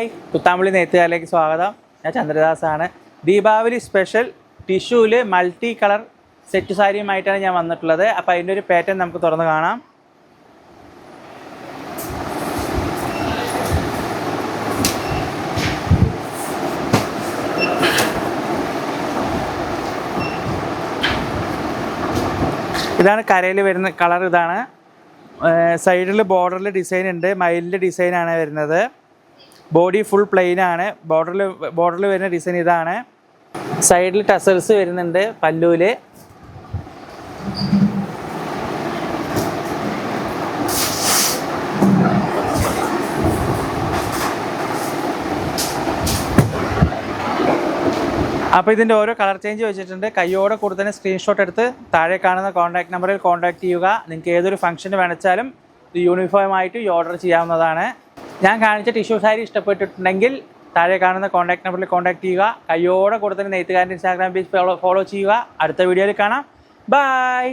Hi. Kuthampully നെയ്ത്തുകാരിലേക്ക് സ്വാഗതം. ഞാൻ ചന്ദ്രദാസാണ്. ദീപാവലി സ്പെഷ്യൽ ടിഷ്യൂൽ മൾട്ടി കളർ സെറ്റ് സാരിയുമായിട്ടാണ് ഞാൻ വന്നിട്ടുള്ളത്. അപ്പോൾ അതിന്റെ ഒരു പാറ്റേൺ നമുക്ക് തുറന്ന് കാണാം. ഇതാണ് കരയിൽ വരുന്ന കളർ ഇതാണ്. സൈഡിൽ ബോർഡറിൽ ഡിസൈൻ ഉണ്ട്. മയിലിന്റെ ഡിസൈനാണ് വരുന്നത്. ബോഡി ഫുൾ പ്ലെയിൻ ആണ് ബോർഡറിൽ ബോർഡറിൽ വരുന്ന ഡിസൈൻ ഇതാണ്. സൈഡിൽ ടസൽസ് വരുന്നുണ്ട് പല്ലൂൽ. അപ്പോൾ ഇതിന്റെ ഓരോ കളർ ചേഞ്ച് വെച്ചിട്ടുണ്ട്. കയ്യോടെ കൂടെ സ്ക്രീൻഷോട്ട് എടുത്ത് താഴെ കാണുന്ന കോൺടാക്ട് നമ്പറിൽ കോൺടാക്ട് ചെയ്യുക. നിങ്ങൾക്ക് ഏതൊരു ഫംഗ്ഷന് വേണിച്ചാലും ഇത് യൂണിഫോം ആയിട്ട് ഈ ഓർഡർ ചെയ്യാവുന്നതാണ്. ഞാൻ കാണിച്ച ടിഷ്യൂ സാരി ഇഷ്ടപ്പെട്ടിട്ടുണ്ടെങ്കിൽ താഴെ കാണുന്ന കോൺടാക്ട് നമ്പറിൽ കോൺടാക്ട് ചെയ്യുക. കയ്യോടെ കൂടെ നെയ്ത്തുകാരന്റെ ഇൻസ്റ്റാഗ്രാം പേജ് ഫോളോ ചെയ്യുക. അടുത്ത വീഡിയോയിൽ കാണാം. ബൈ